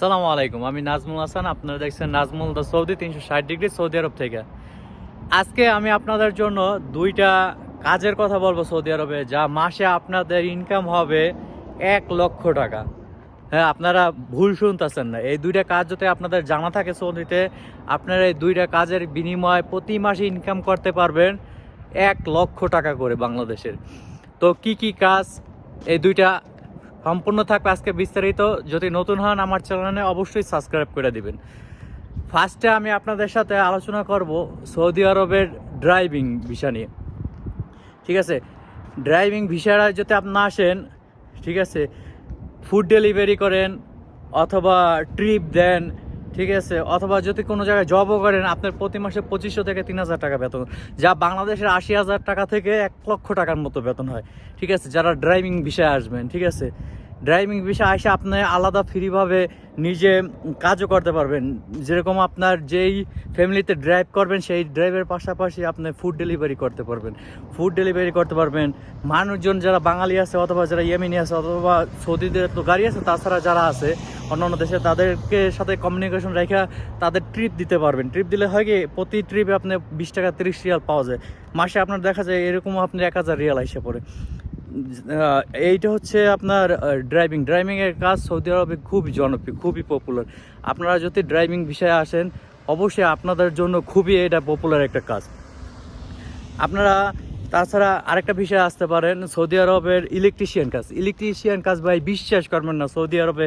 সালামু আলাইকুম, আমি নাজমুল হাসান, আপনারা দেখছেন নাজমুল দা সৌদি তিনশো ষাট ডিগ্রি সৌদি আরব থেকে। আজকে আমি আপনাদের জন্য দুইটা কাজের কথা বলব সৌদি আরবে, যা মাসে আপনাদের ইনকাম হবে এক লক্ষ টাকা। হ্যাঁ আপনারা ভুল শুনতেছেন না। এই দুইটা কাজ যদি আপনাদের জানা থাকে সৌদিতে, আপনারা এই দুইটা কাজের বিনিময়ে প্রতি মাসে ইনকাম করতে পারবেন এক লক্ষ টাকা করে বাংলাদেশের। তো কি কি কাজ? এই দুইটা সম্পূর্ণ থাকবে আজকে বিস্তারিত। যদি নতুন হন আমার চ্যানেলে অবশ্যই সাবস্ক্রাইব করে দিবেন। ফার্স্টে আমি আপনাদের সাথে আলোচনা করব সৌদি আরবের ড্রাইভিং ভিসা নিয়ে। ঠিক আছে? ড্রাইভিং ভিসারা যদি আপনি আসেন, ঠিক আছে ফুড ডেলিভারি করেন অথবা ট্রিপ দেন ঠিক আছে? অথবা যদি কোনো জায়গায় জবও করেন, আপনার প্রতি মাসে পঁচিশশো থেকে তিন হাজার টাকা বেতন। যা বাংলাদেশের আশি হাজার টাকা থেকে এক লক্ষ টাকার মতো বেতন হয়। ঠিক আছে? যারা ড্রাইভিং বিষয়ে আসবেন, ঠিক আছে? ড্রাইভিং বিষয়ে আসে আপনি আলাদা ফ্রিভাবে নিজে কাজও করতে পারবেন। যেরকম আপনার যেই ফ্যামিলিতে ড্রাইভ করবেন, সেই ড্রাইভের পাশাপাশি আপনি ফুড ডেলিভারি করতে পারবেন। ফুড ডেলিভারি করতে পারবেন। মানুষজন যারা বাঙালি আছে অথবা যারা ইয়েমিনি আছে অথবা সৌদিদের তো গাড়ি আছে, তাছাড়া যারা আছে অন্যান্য দেশে, তাদেরকে সাথে কমিউনিকেশন রেখে তাদের ট্রিপ দিতে পারবেন। ট্রিপ দিলে হয় কি, প্রতি ট্রিপে আপনি বিশ টাকা তিরিশ রিয়াল পাওয়া যায়। মাসে আপনার দেখা যায় এরকম আপনি এক হাজার রিয়াল এসে পড়ে। এইটা হচ্ছে আপনার ড্রাইভিং ড্রাইভিংয়ের কাজ সৌদি আরবে খুবই জনপ্রিয়, খুবই পপুলার আপনারা যদি ড্রাইভিং বিষয়ে আসেন, অবশ্যই আপনাদের জন্য খুবই এটা পপুলার একটা কাজ। আপনারা, তাছাড়া আরেকটা বিষয় আসতে পারেন, সৌদি আরবের ইলেকট্রিশিয়ান কাজ। ইলেকট্রিশিয়ান কাজ ভাই, বিশ্বাস করবেন না, সৌদি আরবে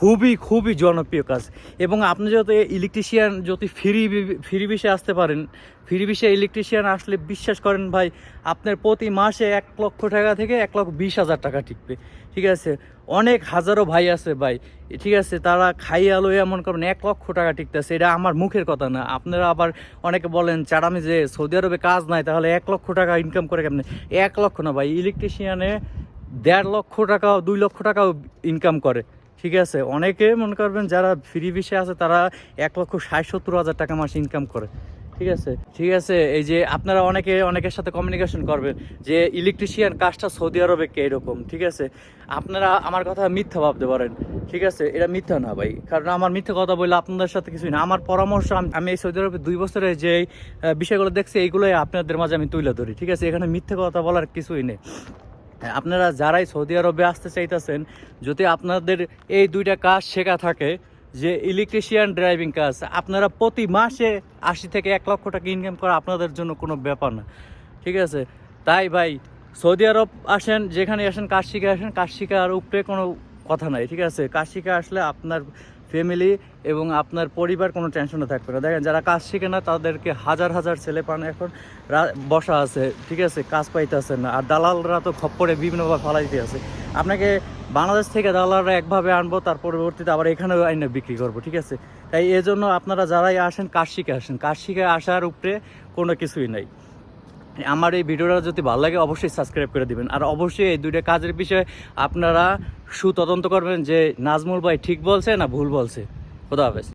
খুবই খুবই জনপ্রিয় কাজ। এবং আপনি যদি ইলেকট্রিশিয়ান যদি ফ্রি ফ্রি বিষয়ে আসতে পারেন, ফ্রি বিষয়ে ইলেকট্রিশিয়ান আসলে বিশ্বাস করেন ভাই, আপনার প্রতি মাসে এক লক্ষ টাকা থেকে এক লক্ষ বিশ হাজার টাকা টিকবে। ঠিক আছে? অনেক হাজারো ভাই আছে ভাই, ঠিক আছে? তারা খাইয়া লইয়া এমন করেন এক লক্ষ টাকা টিকতেছে, এটা আমার মুখের কথা না। আপনারা আবার অনেকে বলেন চারামি যে সৌদি আরবে কাজ নাই, তাহলে এক লক্ষ টাকা ইনকাম করে কেমনে? এক লক্ষ না ভাই ইলেকট্রিশিয়ানে দেড় লক্ষ টাকা, দুই লক্ষ টাকাও ইনকাম করে। ঠিক আছে, অনেকে মনে করবেন যারা ফ্রি বিষে আছে, তারা এক লক্ষ ষাট, সত্তর হাজার টাকা মাসে ইনকাম করে। ঠিক আছে? ঠিক আছে, এই যে আপনারা অনেকে, অনেকের সাথে কমিউনিকেশন করবেন যে ইলেকট্রিশিয়ান কাজটা সৌদি আরবে কে এরকম, ঠিক আছে? আপনারা আমার কথা মিথ্যা ভাবতে পারেন, ঠিক আছে? এটা মিথ্যা না ভাই, কারণ আমার মিথ্যা কথা বললে আপনাদের সাথে কিছুই না। আমার পরামর্শ, আমি এই সৌদি আরবে দুই বছরে যে বিষয়গুলো দেখছি, এইগুলোই আপনাদের মাঝে আমি তুলে ধরি, ঠিক আছে? এখানে মিথ্যা কথা বলার কিছুই নেই। আপনারা যারাই সৌদি আরবে আসতে চাইতেছেন, যদি আপনাদের এই দুইটা কাজ শেখা থাকে, যে ইলেকট্রিশিয়ান ড্রাইভিং কাজ, আপনারা প্রতি মাসে আশি থেকে এক লক্ষ টাকা ইনকাম করা আপনাদের জন্য কোনো ব্যাপার না। ঠিক আছে? তাই ভাই, সৌদি আরব আসেন, যেখানে আসেন, কাজ শিখে আসেন, কাজ শিখার উপরে কোনো কথা নাই, ঠিক আছে? কাজ শিখে আসলে আপনার ফ্যামিলি এবং আপনার পরিবার কোনো টেনশনে থাকবে না। দেখেন, যারা কাজ শিখে না, তাদেরকে হাজার হাজার ছেলে পান এখন বসা আছে, ঠিক আছে? কাজ পাইতেছে না। আর দালালরা তো খপ্পরে বিভিন্নভাবে ফালাইতে আছে। আপনাকে বাংলাদেশ থেকে দালালরা একভাবে আনব, তার পরবর্তীতে আবার এখানেও আইনে বিক্রি করব, ঠিক আছে? তাই এজন্য আপনারা যারাই আসেন, কাজ শিখে আসেন। কাজ শিখে আসার উপরে কোনো কিছুই নাই। আমার এই ভিডিওটা যদি ভালো লাগে, অবশ্যই সাবস্ক্রাইব করে দিবেন। আর অবশ্যই এই দুইটা কাজের বিষয়ে আপনারা সুতদন্ত করবেন যে নাজমুল ভাই ঠিক বলছে না ভুল বলছে। খোদা হাফেজ।